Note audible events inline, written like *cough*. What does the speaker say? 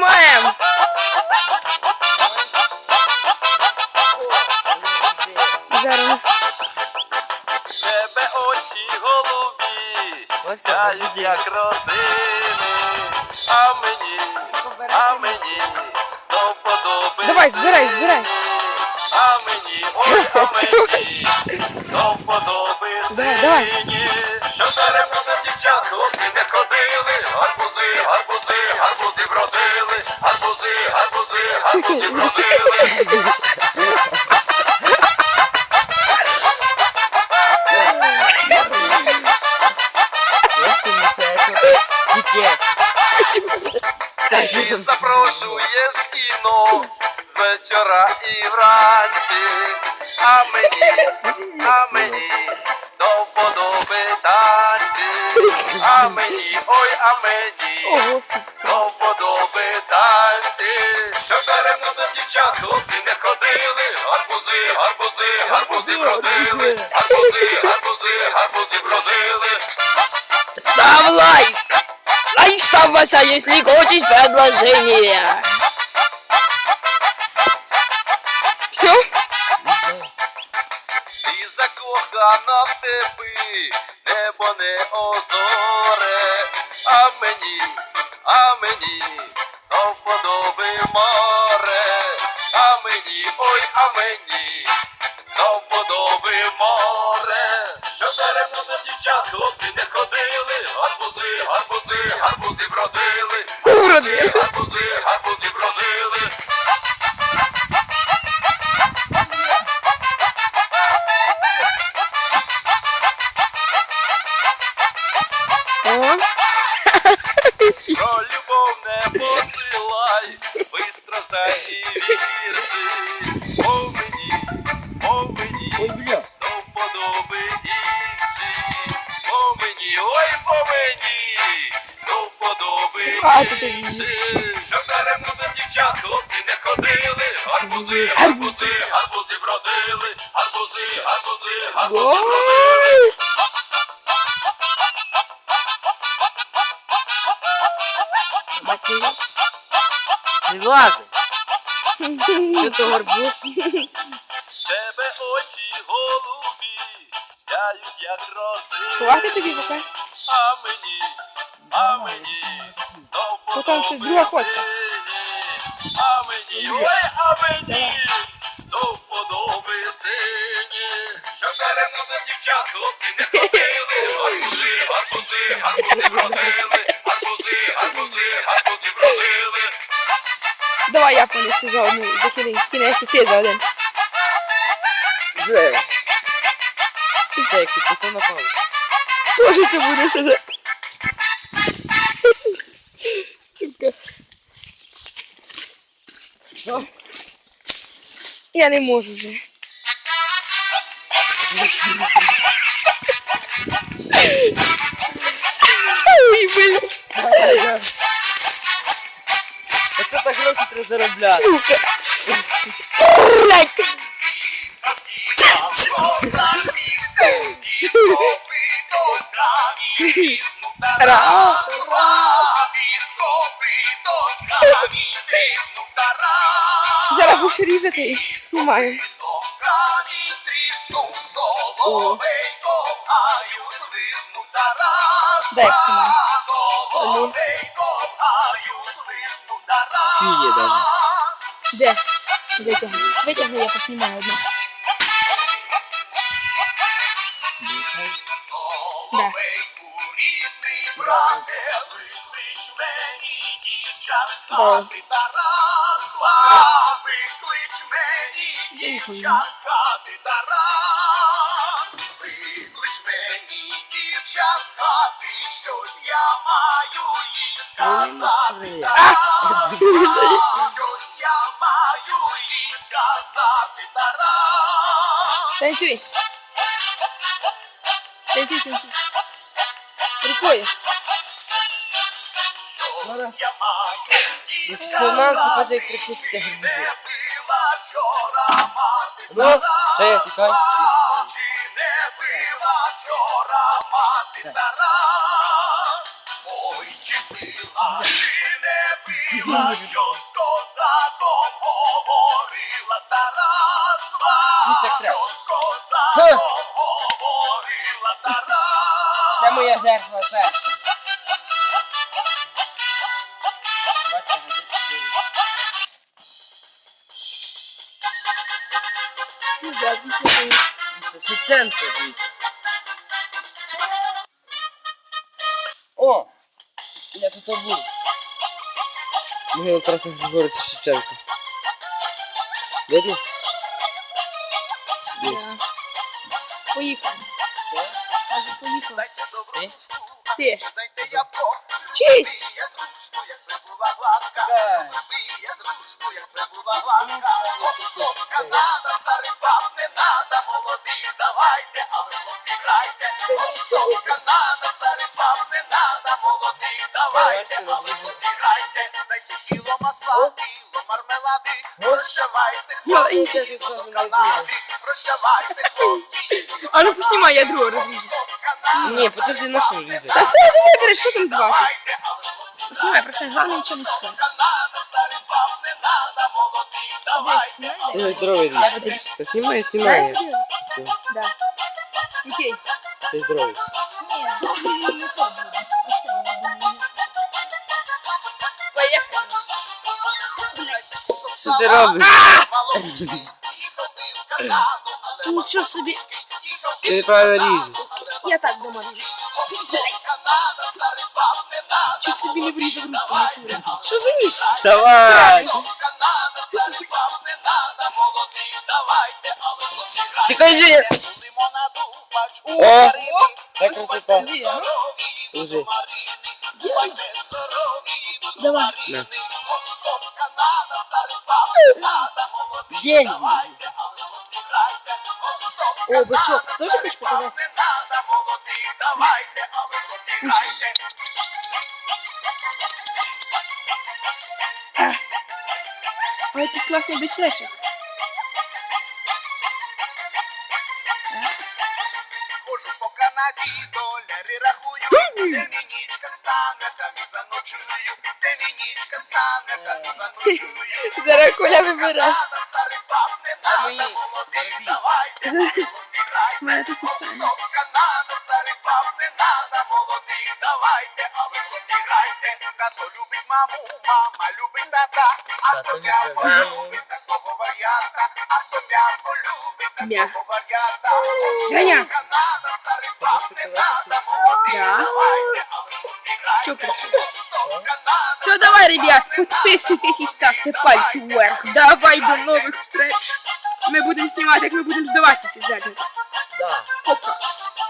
Знімаємо! Зараз. Тебе очі голубі, сяють як розини, а мені, а мені до вподоби Давай, збирай, збирай. А мені, ой, а *laughs* мені Давай, давай. Що даремно на дівчат хлопці не ходили, гарбузи, гарбузи, гарбузи вродили, гарбузи, Просто несеться. Тільки. Ти запрошуєш кіно вечора і вранці, а мені, а мені до вподоби танці, а мені, ой, а мені до вподоби танці, що даремно до дівчат хлопці не ходили, гарбузи, гарбузи, гарбузи бродили, гарбузи, гарбузи, гарбузи бродили. Ставь лайк! Лайк ставь, Вася, если хочешь предложение. Не озоре, а мені, а мені до вподоби море, а мені, ой, а мені посилай, вистраждай і вірші. О мені, о мені, бля. до вподоби інші. О мені, ой, по мені, до вподоби А, ти. Щоб даремно до дівчат хлопці не ходили. Гарбузи, гарбузи, гарбузи бродили. Гарбузи, гарбузи, гарбузи бродили. Ой. Не лазить. Що то гарбуз? Тебе очі голубі, сяють як роси. Хватить тобі пока. А мені, а мені, Ну, ще друга фотка. А мені, ой, а мені, Давай я понесу за одну, за кінець, кінець ти за один. Це. Це як ти постав на паузу. Тоже це буде все за... Сука. О. Я не можу вже. Ой, блін. Оце так гроші треба заробляти. Сука. Блядь. Ра. Зараз будеш різати. і Знімаємо. О. Дай знімаю. Алло. Є даже. Де? Витягни. Витягни, я поснімаю одну. Да. Да. Виклич Танцюй. Танцюй, танцюй. Рукою. Сказати. покаже, як причистити мати Ну, Тарас. е, тікай. Чи не била вчора мати Дивіться, як треба. Це моя жертва перша. Бачите, газетки. Дивіться, Шевченко, дивіться. О! Я тут був. Могила Тараса Григоровича Шевченка. Видно? Би була гладка. Оп, стоп, Канада, старий пап, не надо, молоді, давайте, а ви хлопці грайте. Канада, старий пап, не надо, молоді, давайте, а ви хлопці грайте. Дайте кіло масла, кіло мармелади, Маленькі. хлопці, прощавайте, хлопці. *laughs* А ну поснімай, я другу розрізу. Ні, подожди, на що різати? Та все ж вибереш, що там два? Давайте, а ви хлопці Поснімай, просто головне нічого не чіпай. Канада, старий пап, не надо, молоді, давайте, а ви Це здоровий річ. Та знімай, знімай. Все, Да. Який? Це здоровий. Поїхали. Що ти робиш? Нічого собі. Ти неправильно ріжеш. Я так ріжу. Чуть собі не врізав руку. Що за ніж? Давай! Ти кажи! О! Це красота. Уже. Давай. На. Деньги. О, бачок, тоже хочешь показать? Ой, тут классный бечлечек. Хожу по Канаді, доляри рахую, де нічка стане, там і заночую, де нічка стане, там і заночую. Зараз Коля вибирає. Це мої давайте, Стоп, Канада, старий пап, не надо, молоді, давайте, а ви хлопці, грайте. Тато любить маму, мама любить тата, а то м'яко любить такого варіанта, а то м'яко любить такого варіанта. Женя. Канада, Давай, ребят, підписуйтесь і ставте пальці вверх. Давай до нових встреч. Ми будемо знімати, як ми будемо здавати ці задні. Да. Пока.